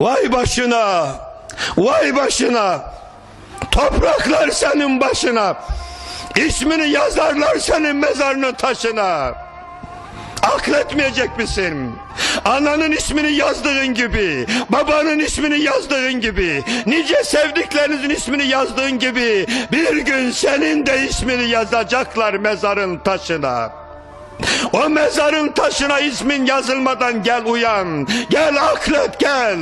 Vay başına, vay başına. Topraklar senin başına. İsmini yazarlar senin mezarının taşına. Akletmeyecek misin? Ananın ismini yazdığın gibi, babanın ismini yazdığın gibi, nice sevdiklerinizin ismini yazdığın gibi bir gün senin de ismini yazacaklar mezarın taşına. O mezarın taşına ismin yazılmadan gel uyan, gel aklet gel.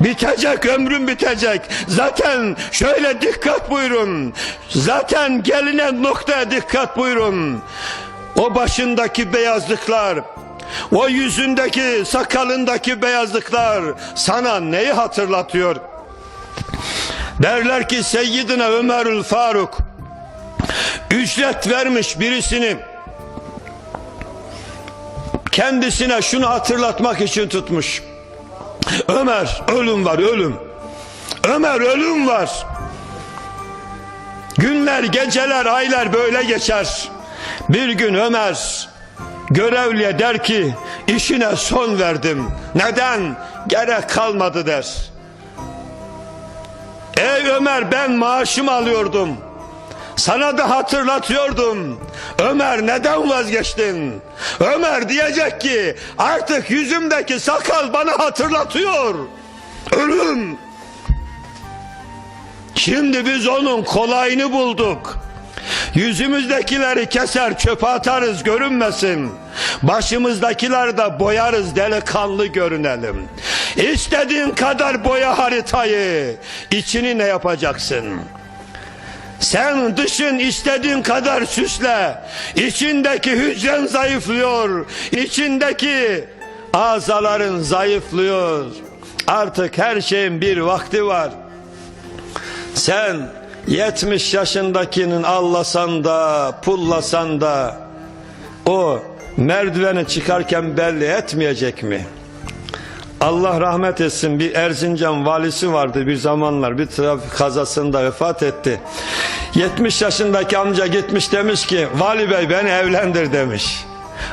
Bitecek ömrün bitecek. Zaten şöyle dikkat buyurun. Zaten gelinen noktaya dikkat buyurun. O başındaki beyazlıklar, o yüzündeki sakalındaki beyazlıklar sana neyi hatırlatıyor? Derler ki Seyyidine Ömerül Faruk ücret vermiş birisini kendisine şunu hatırlatmak için tutmuş. Ömer ölüm var ölüm. Ömer ölüm var. Günler, geceler, aylar böyle geçer. Bir gün Ömer görevliye der ki işine son verdim. Neden? Gerek kalmadı der. Ey Ömer ben maaşımı alıyordum. Sana da hatırlatıyordum. Ömer neden vazgeçtin? Ömer diyecek ki artık yüzümdeki sakal bana hatırlatıyor. Ölüm. Şimdi biz onun kolayını bulduk. Yüzümüzdekileri keser çöpe atarız görünmesin. Başımızdakileri de boyarız delikanlı görünelim. İstediğin kadar boya haritayı. İçini ne yapacaksın? Sen dışın istediğin kadar süsle. İçindeki hücren zayıflıyor. İçindeki azaların zayıflıyor. Artık her şeyin bir vakti var. Sen 70 yaşındakinin allasan da pullasan da o merdiveni çıkarken belli etmeyecek mi? Allah rahmet etsin bir Erzincan valisi vardı bir zamanlar bir trafik kazasında vefat etti. 70 yaşındaki amca gitmiş demiş ki vali bey beni evlendir demiş.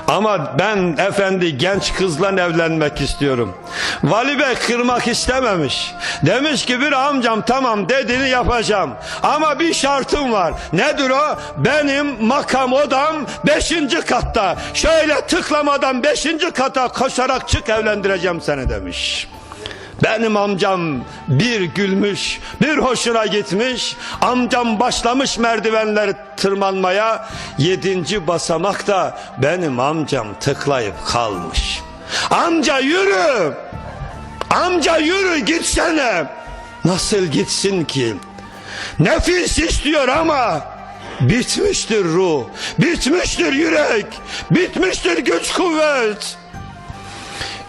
Ama ben efendi genç kızla evlenmek istiyorum. Vali bey kırmak istememiş. Demiş ki bir amcam tamam dediğini yapacağım. Ama bir şartım var. Nedir o? Benim makam odam 5. katta. Şöyle tıklamadan 5. kata koşarak çık evlendireceğim seni demiş. Benim amcam bir gülmüş, bir hoşuna gitmiş. Amcam başlamış merdivenleri tırmanmaya. Yedinci basamakta benim amcam tıklayıp kalmış. Amca yürü! Amca yürü gitsene! Nasıl gitsin ki? Nefis istiyor ama bitmiştir ruh, bitmiştir yürek, bitmiştir güç kuvvet.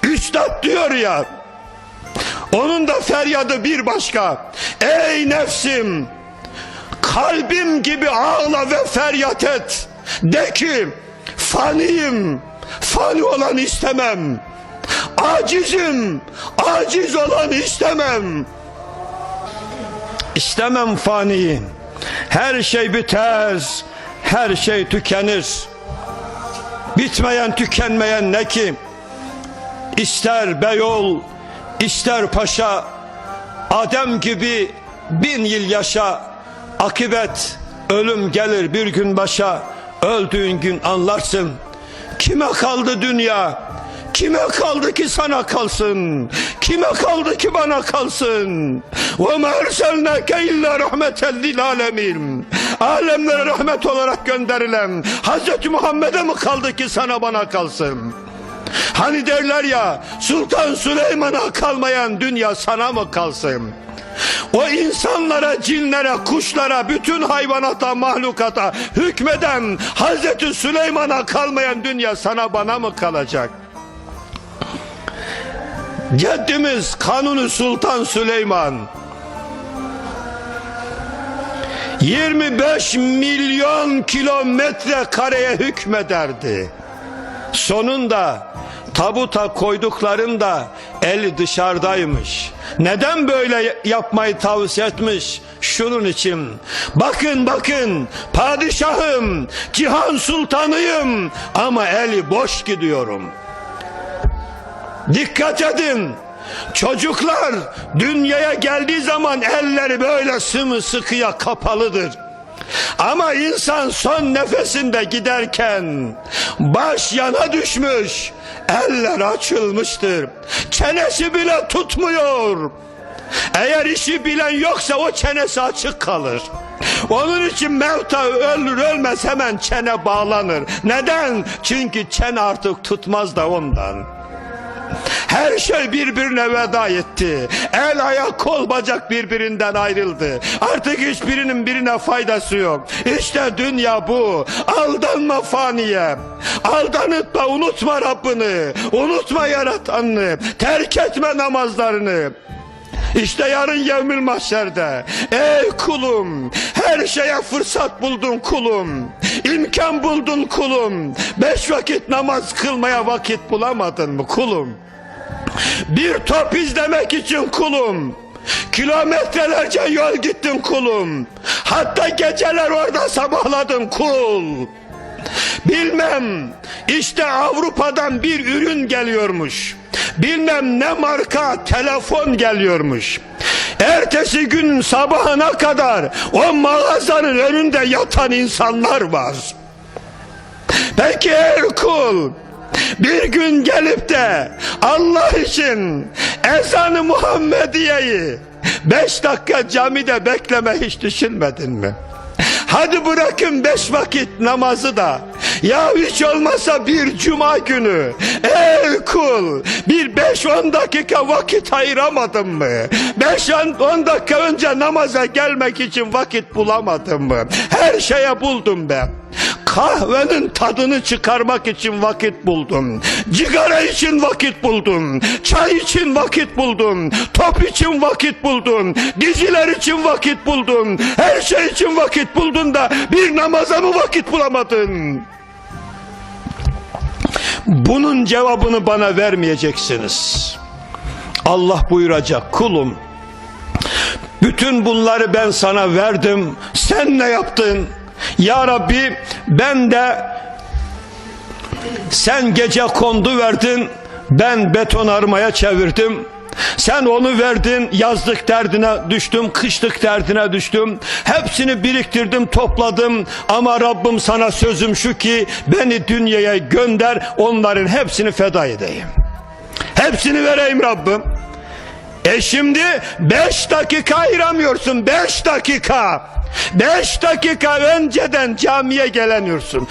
Üstad diyor ya, onun da feryadı bir başka. Ey nefsim! Kalbim gibi ağla ve feryat et. De ki faniyim, fani olan istemem. Acizim, aciz olan istemem. İstemem faniyi. Her şey biter, her şey tükenir. Bitmeyen tükenmeyen ne ki? İster beyol, İster paşa Adem gibi bin yıl yaşa Akibet ölüm gelir bir gün başa Öldüğün gün anlarsın. Kime kaldı dünya? Kime kaldı ki sana kalsın? Kime kaldı ki bana kalsın? Ve ma erselnake illa rahmeten lil alemin Alemlere rahmet olarak gönderilen Hazreti Muhammed'e mi kaldı ki sana bana kalsın Hani derler ya Sultan Süleyman'a kalmayan dünya sana mı kalsın? O insanlara, cinlere, kuşlara, bütün hayvanata, mahlukata hükmeden Hazreti Süleyman'a kalmayan dünya sana bana mı kalacak? Ceddimiz Kanuni Sultan Süleyman 25 milyon kilometre kareye hükmederdi. Sonunda tabuta koyduklarında eli dışarıdaymış. Neden böyle yapmayı tavsiye etmiş? Şunun için. Bakın bakın padişahım, cihan sultanıyım ama eli boş gidiyorum. Dikkat edin. Çocuklar dünyaya geldiği zaman elleri böyle sımsıkıya kapalıdır. Ama insan son nefesinde giderken baş yana düşmüş, eller açılmıştır. Çenesi bile tutmuyor. Eğer işi bilen yoksa o çenesi açık kalır. Onun için mevta ölür ölmez hemen çene bağlanır. Neden? Çünkü çene artık tutmaz da ondan. Her şey birbirine veda etti. El, ayak, kol, bacak birbirinden ayrıldı. Artık hiçbirinin birine faydası yok. İşte dünya bu. Aldanma faniye. Aldanıtma, unutma Rabbini. Unutma yaratanını. Terk etme namazlarını. İşte yarın yevmil mahşerde. Ey kulum her şeye fırsat buldun kulum. İmkan buldun kulum. Beş vakit namaz kılmaya vakit bulamadın mı kulum? Bir top izlemek için kulum. Kilometrelerce yol gittin kulum. Hatta geceler orada sabahladın kul. Bilmem işte Avrupa'dan bir ürün geliyormuş. Bilmem ne marka telefon geliyormuş. Ertesi gün sabahına kadar o mağazanın önünde yatan insanlar var. Peki ey kul bir gün gelip de Allah için ezanı Muhammediye'yi beş dakika camide bekleme hiç düşünmedin mi? Hadi bırakın beş vakit namazı da ya hiç olmasa bir cuma günü ey kul bir beş on dakika vakit ayıramadın mı? Beş on dakika önce namaza gelmek için vakit bulamadın mı? Her şeye buldum ben. Kahvenin tadını çıkarmak için vakit buldum. Cigara için vakit buldum. Çay için vakit buldum. Top için vakit buldum. Diziler için vakit buldum. Her şey için vakit buldun da bir namaza mı vakit bulamadın? Bunun cevabını bana vermeyeceksiniz. Allah buyuracak kulum. Bütün bunları ben sana verdim. Sen ne yaptın? Ya Rabbi ben de sen gece kondu verdin. Ben beton armaya çevirdim. Sen onu verdin, yazlık derdine düştüm, kışlık derdine düştüm. Hepsini biriktirdim, topladım. Ama Rabbim sana sözüm şu ki beni dünyaya gönder, onların hepsini feda edeyim. Hepsini vereyim Rabbim. E şimdi beş dakika ayıramıyorsun. Beş dakika. Beş dakika önceden camiye geleniyorsun.